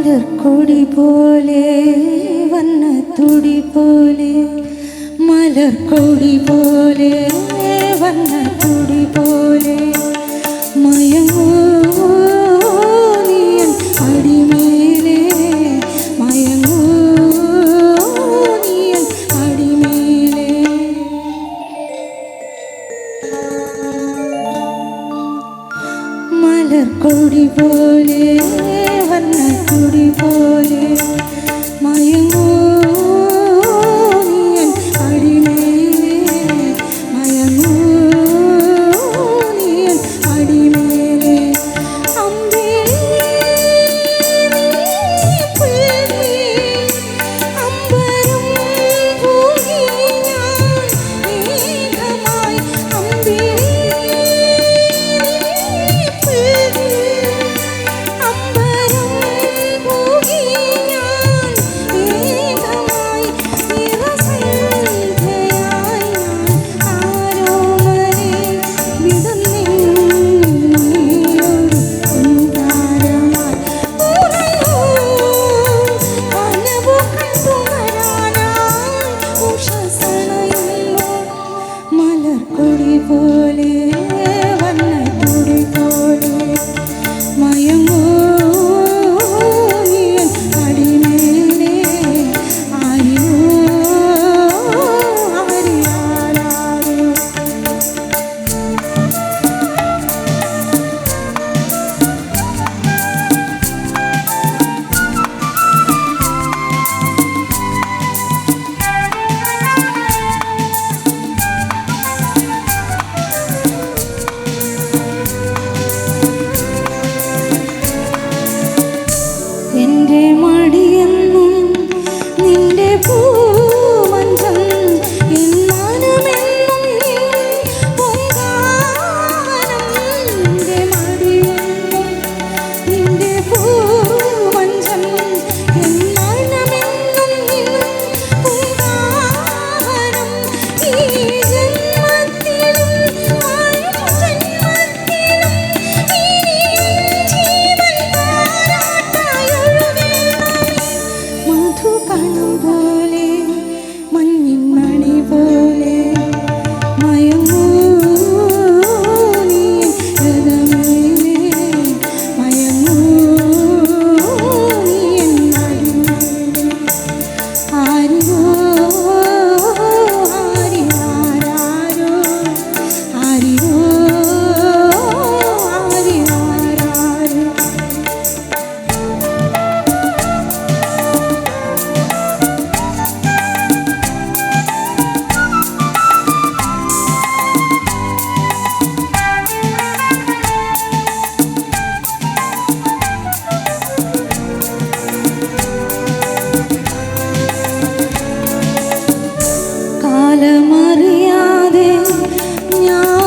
മലർക്കൊടി പോലെ വന്ന തുടി പോലെ മലർക്കൊടി പോലെ വന്ന തുടി പോലെ മയങ്ങൂ മലർക്കൊടി പോലെ വന്ന തുടി പോലെ മയങ്ങൂ 그녀